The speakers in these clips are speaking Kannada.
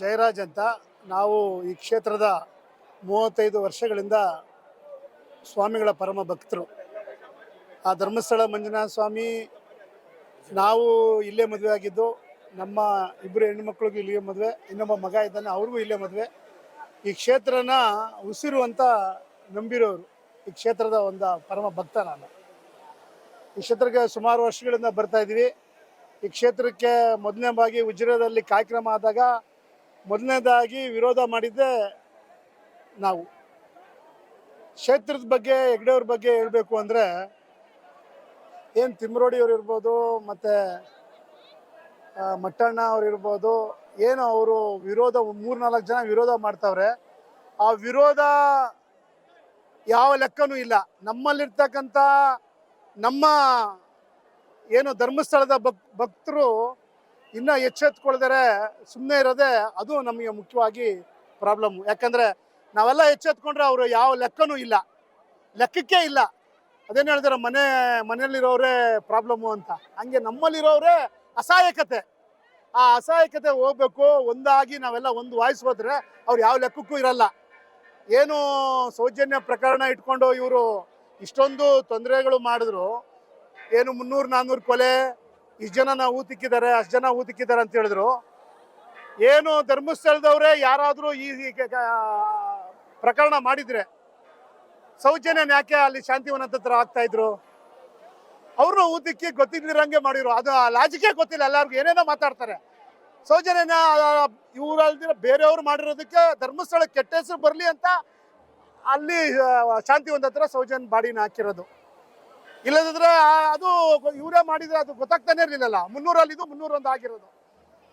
ಜಯರಾಜ್ ಅಂತ ನಾವು ಈ ಕ್ಷೇತ್ರದ ಮೂವತ್ತೈದು ವರ್ಷಗಳಿಂದ ಸ್ವಾಮಿಗಳ ಪರಮ ಭಕ್ತರು. ಆ ಧರ್ಮಸ್ಥಳ ಮಂಜುನಾಥ ಸ್ವಾಮಿ ನಾವು ಇಲ್ಲೇ ಮದುವೆ ಆಗಿದ್ದು, ನಮ್ಮ ಇಬ್ಬರು ಹೆಣ್ಮಕ್ಳಿಗೂ ಇಲ್ಲಿಗೆ ಮದುವೆ, ಇನ್ನೊಬ್ಬ ಮಗ ಇದ್ದಾನೆ, ಅವ್ರಿಗೂ ಇಲ್ಲೇ ಮದುವೆ. ಈ ಕ್ಷೇತ್ರನ ಉಸಿರು ಅಂತ ನಂಬಿರೋರು, ಈ ಕ್ಷೇತ್ರದ ಒಂದು ಪರಮ ಭಕ್ತ ನಾನು. ಈ ಕ್ಷೇತ್ರಕ್ಕೆ ಸುಮಾರು ವರ್ಷಗಳಿಂದ ಬರ್ತಾ ಇದ್ದೀವಿ ಈ ಕ್ಷೇತ್ರಕ್ಕೆ ಮೊದಲನೇ ಬಾಗಿ ಉಜಿರದಲ್ಲಿ ಕಾರ್ಯಕ್ರಮ ಆದಾಗ ಮೊದಲನೇದಾಗಿ ವಿರೋಧ ಮಾಡಿದ್ದೆ ನಾವು. ಕ್ಷೇತ್ರದ ಬಗ್ಗೆ, ಹೆಗ್ಡೆಯವ್ರ ಬಗ್ಗೆ ಹೇಳಬೇಕು ಅಂದರೆ, ಏನು ತಿಮ್ರೋಡಿಯವ್ರು ಇರ್ಬೋದು, ಮತ್ತು ಮಟ್ಟಣ್ಣ ಅವ್ರು ಇರ್ಬೋದು, ಏನು ಅವರು ವಿರೋಧ, ಮೂರು ನಾಲ್ಕು ಜನ ವಿರೋಧ ಮಾಡ್ತಾವ್ರೆ, ಆ ವಿರೋಧ ಯಾವ ಲೆಕ್ಕನೂ ಇಲ್ಲ. ನಮ್ಮಲ್ಲಿರ್ತಕ್ಕಂಥ ನಮ್ಮ, ಏನು ಧರ್ಮಸ್ಥಳದ ಭಕ್, ಭಕ್ತರು ಇನ್ನೂ ಎಚ್ಚೆತ್ಕೊಳ್ದರೆ ಸುಮ್ಮನೆ ಇರೋದೇ ಅದು ನಮಗೆ ಮುಖ್ಯವಾಗಿ ಪ್ರಾಬ್ಲಮ್ ಯಾಕಂದ್ರೆ ನಾವೆಲ್ಲ ಎಚ್ಚೆತ್ಕೊಂಡ್ರೆ ಅವರು ಯಾವ ಲೆಕ್ಕನೂ ಇಲ್ಲ. ಲೆಕ್ಕಕ್ಕೆ ಇಲ್ಲ. ಅದೇನು ಹೇಳಿದಾರೆ ಮನೆ, ಮನೆಯಲ್ಲಿರೋರೇ ಪ್ರಾಬ್ಲಮ್ಮು ಅಂತ. ಹಂಗೆ ನಮ್ಮಲ್ಲಿರೋರೇ ಅಸಹಾಯಕತೆ. ಆ ಅಸಹಾಯಕತೆ ಹೋಗ್ಬೇಕು, ಒಂದಾಗಿ ನಾವೆಲ್ಲ ಒಂದು ವಾಯ್ಸ್ ಹೋದ್ರೆ ಅವ್ರು ಯಾವ ಲೆಕ್ಕಕ್ಕೂ ಇರಲ್ಲ. ಏನು ಸೌಜನ್ಯ ಪ್ರಕರಣ ಇಟ್ಕೊಂಡು ಇವರು ಇಷ್ಟೊಂದು ತೊಂದರೆಗಳು ಮಾಡಿದ್ರು. ಏನು ಮುನ್ನೂರು ನಾನ್ನೂರು ಕೊಲೆ ಇಷ್ಟು ಜನ ನಾವು ಊತಿಕ್ಕಿದ್ದಾರೆ, ಅಷ್ಟು ಜನ ಊತಿಕ್ಕಿದ್ದಾರೆ ಅಂತ ಹೇಳಿದ್ರು. ಏನು ಧರ್ಮಸ್ಥಳದವರೇ ಯಾರಾದರೂ ಈ ಪ್ರಕರಣ ಮಾಡಿದ್ರೆ ಸೌಜನ್ಯನ ಯಾಕೆ ಅಲ್ಲಿ ಶಾಂತಿವನ ಹತ್ರ ಆಗ್ತಾ ಇದ್ರು? ಅವ್ರನ್ನ ಊತಿಕ್ಕಿ ಗೊತ್ತಿದ್ದಿರಂಗೆ ಮಾಡಿದ್ರು. ಅದು ಲಾಜಿಕೇ ಗೊತ್ತಿಲ್ಲ, ಎಲ್ಲರಿಗೂ ಏನೇನೋ ಮಾತಾಡ್ತಾರೆ. ಸೌಜನ್ಯನ ಇವರಲ್ದಿರ ಬೇರೆಯವ್ರು ಮಾಡಿರೋದಕ್ಕೆ ಧರ್ಮಸ್ಥಳ ಕೆಟ್ಟ ಹೆಸರು ಬರಲಿ ಅಂತ ಅಲ್ಲಿ ಶಾಂತಿವನದ ಶಾಂತಿವನ ಹತ್ರ ಸೌಜನ್ಯ ಬಾಡಿನ ಹಾಕಿರೋದು. ಇಲ್ಲದಿದ್ರೆ ಅದು ಇವರೇ ಮಾಡಿದ್ರೆ ಅದು ಗೊತ್ತಾಗ್ತಾನೆ ಇರಲಿಲ್ಲಲ್ಲ. ಮುನ್ನೂರಲ್ಲಿ ಇದು ಮುನ್ನೂರೊಂದು ಆಗಿರೋದು.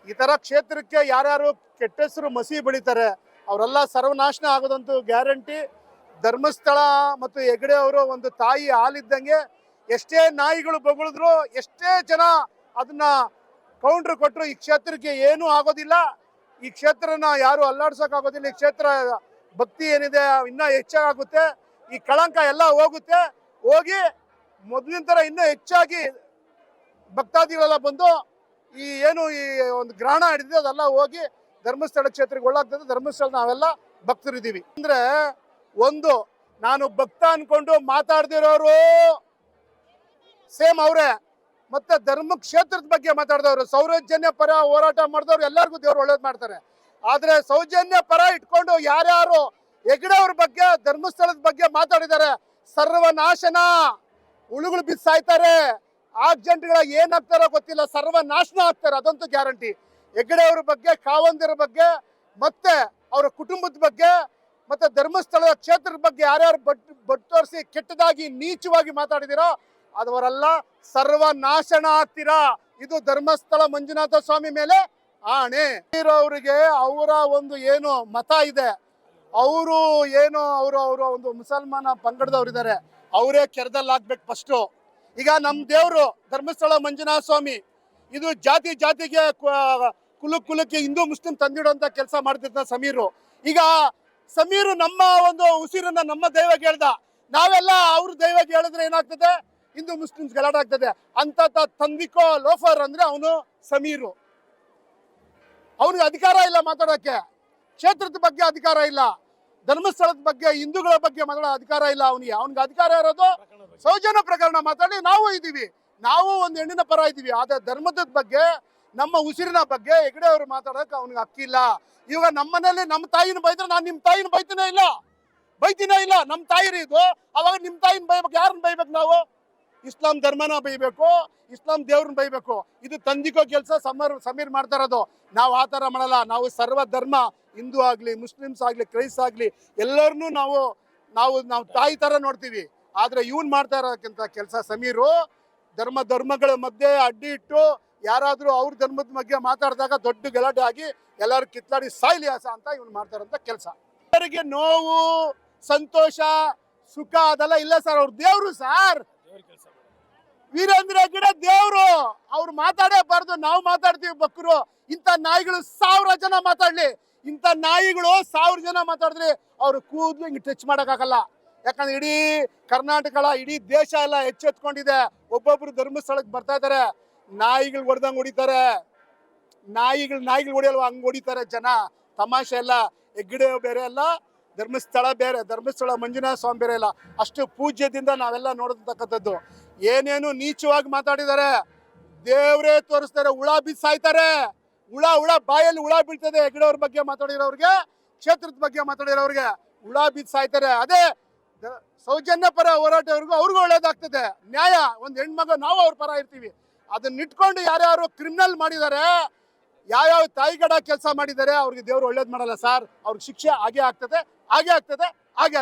ಈ ತರ ಕ್ಷೇತ್ರಕ್ಕೆ ಯಾರ್ಯಾರು ಕೆಟ್ಟ ಹೆಸರು ಮಸಿ ಬೆಳಿತಾರೆ, ಅವರೆಲ್ಲ ಸರ್ವನಾಶನ ಆಗೋದಂತೂ ಗ್ಯಾರಂಟಿ. ಧರ್ಮಸ್ಥಳ ಮತ್ತು ಹೆಗಡೆ ಅವರು ಒಂದು ತಾಯಿ ಹಾಲಿದ್ದಂಗೆ ಎಷ್ಟೇ ನಾಯಿಗಳು ಬಗಳಿದ್ರು ಎಷ್ಟೇ ಜನ ಅದನ್ನ ಕೌಂಟ್ರ್ ಕೊಟ್ಟರು ಈ ಕ್ಷೇತ್ರಕ್ಕೆ ಏನೂ ಆಗೋದಿಲ್ಲ. ಈ ಕ್ಷೇತ್ರನ ಯಾರು ಅಲ್ಲಾಡ್ಸೋಕ್ಕಾಗೋದಿಲ್ಲ. ಈ ಕ್ಷೇತ್ರ ಭಕ್ತಿ ಏನಿದೆ, ಇನ್ನೂ ಹೆಚ್ಚಾಗುತ್ತೆ. ಈ ಕಳಂಕ ಎಲ್ಲ ಹೋಗುತ್ತೆ. ಹೋಗಿ ಮೊದಲಿನ ಥರ ಇನ್ನೂ ಹೆಚ್ಚಾಗಿ ಭಕ್ತಾದಿಗಳೆಲ್ಲ ಬಂದು ಈ ಏನು ಈ ಒಂದು ಗ್ರಹಣ ಹಿಡಿದಿದೆ, ಅದೆಲ್ಲ ಹೋಗಿ ಧರ್ಮಸ್ಥಳ ಕ್ಷೇತ್ರಕ್ಕೆ ಒಳ್ಳಾಗ್ತದೆ ಧರ್ಮಸ್ಥಳ ನಾವೆಲ್ಲ ಭಕ್ತರಿದ್ದೀವಿ. ಅಂದ್ರೆ ಒಂದು, ನಾನು ಭಕ್ತ ಅನ್ಕೊಂಡು ಮಾತಾಡ್ದಿರೋರು ಸೇಮ್ ಅವರೇ, ಮತ್ತೆ ಧರ್ಮ ಕ್ಷೇತ್ರದ ಬಗ್ಗೆ ಮಾತಾಡಿದವರು ಸೌರಜನ್ಯ ಪರ ಹೋರಾಟ ಮಾಡಿದವ್ರು ಎಲ್ಲರಿಗೂ ದೇವರು ಒಳ್ಳೇದು ಮಾಡ್ತಾರೆ. ಆದ್ರೆ ಸೌಜನ್ಯ ಪರ ಇಟ್ಕೊಂಡು ಯಾರ್ಯಾರು ಹೆಗ್ಡೆ ಅವ್ರ ಬಗ್ಗೆ, ಧರ್ಮಸ್ಥಳದ ಬಗ್ಗೆ ಮಾತಾಡಿದ್ದಾರೆ, ಸರ್ವನಾಶನ! ಉಳುಗಳು ಬಿಸಾಯ್ತಾರೆ. ಸಾಯ್ತಾರೆ ಆಕ್ಸಿಡೆಂಟ್ಗಳ ಏನಾಗ್ತಾರೋ ಗೊತ್ತಿಲ್ಲ. ಸರ್ವನಾಶನ ಆಗ್ತಾರೆ. ಅದಂತೂ ಗ್ಯಾರಂಟಿ. ಹೆಗ್ಡೆ ಅವ್ರ ಬಗ್ಗೆ, ಕಾವಂದಿರ ಬಗ್ಗೆ, ಮತ್ತೆ ಅವರ ಕುಟುಂಬದ ಬಗ್ಗೆ, ಮತ್ತೆ ಧರ್ಮಸ್ಥಳದ ಕ್ಷೇತ್ರದ ಬಗ್ಗೆ ಯಾರ್ಯಾರು ಬಟ್ ಬಟ್ ತೋರಿಸಿ ಕೆಟ್ಟದಾಗಿ, ನೀಚವಾಗಿ ಮಾತಾಡಿದಿರೋ ಅದವರೆಲ್ಲ ಸರ್ವನಾಶನ ಆಗ್ತೀರಾ? ಇದು ಧರ್ಮಸ್ಥಳ ಮಂಜುನಾಥ ಸ್ವಾಮಿ ಮೇಲೆ ಆಣೆ. ಅವರಿಗೆ ಅವರ ಒಂದು ಏನು ಮತ ಇದೆ. ಅವರು ಏನು ಅವರು ಅವರು ಒಂದು ಮುಸಲ್ಮಾನ ಪಂಗಡದವ್ರು ಇದ್ದಾರೆ ಅವರೇ ಕೆರೆದಲ್ಲಿ ಹಾಕ್ಬೇಕು ಫಸ್ಟು ಈಗ ನಮ್ಮ ದೇವರು ಧರ್ಮಸ್ಥಳ ಮಂಜುನಾಥ ಸ್ವಾಮಿ ಇದು ಜಾತಿ ಜಾತಿಗೆ ಕುಲ ಕುಲಕ್ಕೆ ಹಿಂದೂ ಮುಸ್ಲಿಂ ತಂದಿಡುವಂಥ ಕೆಲಸ ಮಾಡ್ತಿದ್ದ ಸಮೀರು. ಈಗ ಸಮೀರು ನಮ್ಮ ಒಂದು ಉಸಿರನ್ನ ನಮ್ಮ ದೈವಕ್ಕೆ ಹೇಳ್ದ. ನಾವೆಲ್ಲ ಅವ್ರ ದೈವ ಹೇಳಿದ್ರೆ ಏನಾಗ್ತದೆ? ಹಿಂದೂ ಮುಸ್ಲಿಮ್ಸ್ ಗಲಾಟ ಆಗ್ತದೆ. ಅಂತ ತಂದಿಕೋ ಲೋಫರ್ ಅಂದ್ರೆ ಅವನು ಸಮೀರು. ಅವ್ರಿಗೆ ಅಧಿಕಾರ ಇಲ್ಲ ಮಾತಾಡೋಕ್ಕೆ ಕ್ಷೇತ್ರದ ಬಗ್ಗೆ ಅಧಿಕಾರ ಇಲ್ಲ. ಧರ್ಮಸ್ಥಳದ ಬಗ್ಗೆ, ಹಿಂದೂಗಳ ಬಗ್ಗೆ ಮಾತಾಡೋ ಅಧಿಕಾರ ಇಲ್ಲ. ಅವನಿಗೆ ಅವನಿಗೆ ಅಧಿಕಾರ ಇರೋದು ಸೌಜನ್ಯ ಪ್ರಕರಣ ಮಾತಾಡಿ ನಾವು ಇದ್ದೀವಿ. ನಾವು ಒಂದು ಹೆಣ್ಣಿನ ಪರ ಇದ್ದೀವಿ. ಆದರೆ ಧರ್ಮದ ಬಗ್ಗೆ, ನಮ್ಮ ಉಸಿರಿನ ಬಗ್ಗೆ ಹೆಗಡೆ ಅವರು ಮಾತಾಡೋಕೆ ಅವನಿಗೆ ಹಕ್ಕಿಲ್ಲ. ಇವಾಗ ನಮ್ಮನೇಲಿ ನಮ್ಮ ತಾಯಿನ ಬೈದ್ರೆ ನಾನು ನಿಮ್ಮ ತಾಯಿನ ಬೈತೀನೇ ಇಲ್ಲ? ಬೈತೀನೇ ಇಲ್ಲ? ನಮ್ಮ ತಾಯಿರಿ ಇದು. ಅವಾಗ ನಿಮ್ಮ ತಾಯಿನ ಬೈಬೇಕು, ಯಾರನ್ನ ಬೈಬೇಕು ನಾವು? ಇಸ್ಲಾಂ ಧರ್ಮನ ಬೈಬೇಕು, ಇಸ್ಲಾಂ ದೇವ್ರನ್ನ ಬೈಬೇಕು. ಇದು ತಂದಿಕೋ ಕೆಲಸ ಸಮರ್, ಸಮೀರ್ ಮಾಡ್ತಾ ಇರೋದು. ನಾವು ಆ ಥರ ಮಾಡಲ್ಲ. ನಾವು ಸರ್ವ ಧರ್ಮ ಹಿಂದೂ ಆಗಲಿ, ಮುಸ್ಲಿಮ್ಸ್ ಆಗಲಿ, ಕ್ರೈಸ್ ಆಗಲಿ, ಎಲ್ಲರನ್ನೂ ನಾವು ನಾವು ನಾವು ತಾಯಿ ಥರ ನೋಡ್ತೀವಿ. ಆದರೆ ಇವನು ಮಾಡ್ತಾ ಇರೋಕ್ಕಿಂತ ಕೆಲಸ ಸಮೀರು, ಧರ್ಮ, ಧರ್ಮಗಳ ಮಧ್ಯೆ ಅಡ್ಡಿ ಇಟ್ಟು ಯಾರಾದರೂ ಅವ್ರ ಧರ್ಮದ ಬಗ್ಗೆ ಮಾತಾಡಿದಾಗ ದೊಡ್ಡ ಗಲಾಟೆ ಆಗಿ ಎಲ್ಲರೂ ಕಿತ್ತಾಡಿ ಸಾಯ್ಲಿ ಅಂತ ಇವನು ಮಾಡ್ತಾ ಇರೋಂಥ ಕೆಲಸ. ಅವರಿಗೆ ನೋವು, ಸಂತೋಷ, ಸುಖ ಅದೆಲ್ಲ ಇಲ್ಲ ಸರ್. ಅವ್ರ ದೇವ್ರು ಸರ್. ವೀರೇಂದ್ರ ಗಿಡ ದೇವರು. ಅವ್ರು ಮಾತಾಡೇಬಾರ್ದು ನಾವು ಮಾತಾಡ್ತೀವಿ ಬಕ್ರು. ಇಂಥ ನಾಯಿಗಳು ಸಾವಿರ ಜನ ಮಾತಾಡ್ಲಿ. ಇಂಥ ನಾಯಿಗಳು ಸಾವಿರ ಜನ ಮಾತಾಡಿದ್ರೆ ಅವ್ರು ಕೂದಲು ಹಿಂಗೆ ಟಚ್ ಮಾಡೋಕ್ಕಾಗಲ್ಲ. ಯಾಕಂದ್ರೆ ಇಡೀ ಕರ್ನಾಟಕ ಇಡೀ ದೇಶ ಎಲ್ಲ ಎಚ್ಚೆತ್ಕೊಂಡಿದೆ. ಒಬ್ಬೊಬ್ರು ಧರ್ಮಸ್ಥಳಕ್ಕೆ ಬರ್ತಾ ಇದ್ದಾರೆ. ನಾಯಿಗಳು ಹೊಡೆದಂಗೆ ಹೊಡಿತಾರೆ. ನಾಯಿಗಳು ನಾಯಿಗಳು ಹೊಡಿಯಲ್ವ? ಹಂಗೆ ಹೊಡಿತಾರೆ ಜನ. ತಮಾಷೆ ಎಲ್ಲ ಹೆಗ್ಗಡೆ ಬೇರೆ ಅಲ್ಲ. ಧರ್ಮಸ್ಥಳ ಬೇರೆ, ಧರ್ಮಸ್ಥಳ ಮಂಜುನಾಥ ಸ್ವಾಮಿ ಬೇರೆ ಇಲ್ಲ ಅಷ್ಟು ಪೂಜ್ಯದಿಂದ ನಾವೆಲ್ಲ ನೋಡತಕ್ಕಂಥದ್ದು. ಏನೇನು ನೀಚವಾಗಿ ಮಾತಾಡಿದ್ದಾರೆ. ದೇವರೇ ತೋರಿಸ್ತಾರೆ, ಹುಳ ಬಿಸಾಯ್ತಾರೆ. ಸಾಯ್ತಾರೆ ಹುಳ ಹುಳ, ಬಾಯಲ್ಲಿ ಹುಳ ಬೀಳ್ತದೆ. ಹೆಗ್ಡೆಯವ್ರ ಬಗ್ಗೆ ಮಾತಾಡಿರೋರಿಗೆ, ಕ್ಷೇತ್ರದ ಬಗ್ಗೆ ಮಾತಾಡಿರೋರಿಗೆ ಹುಳ ಬಿದ್ದು ಸಾಯ್ತಾರೆ. ಅದೇ ಸೌಜನ್ಯ ಪರ ಹೋರಾಟವ್ರಿಗೂ ಅವ್ರಿಗೂ ಒಳ್ಳೇದಾಗ್ತದೆ. ನ್ಯಾಯ, ಒಂದು ಹೆಣ್ಮಗ, ನಾವು ಅವ್ರ ಪರ ಇರ್ತೀವಿ. ಅದನ್ನ ಇಟ್ಕೊಂಡು ಯಾರ್ಯಾರು ಕ್ರಿಮಿನಲ್ ಮಾಡಿದ್ದಾರೆ ಯಾವ್ಯಾವ ತಾಯಿಗಡ ಕೆಲಸ ಮಾಡಿದ್ದಾರೆ ಅವ್ರಿಗೆ ದೇವ್ರು ಒಳ್ಳೇದು ಮಾಡಲ್ಲ ಸರ್. ಅವ್ರಿಗೆ ಶಿಕ್ಷೆ ಹಾಗೆ ಆಗ್ತದೆ ಹಾಗೆ ಆಗ್ತದೆ ಹಾಗೆ ಆಗ್ತದೆ.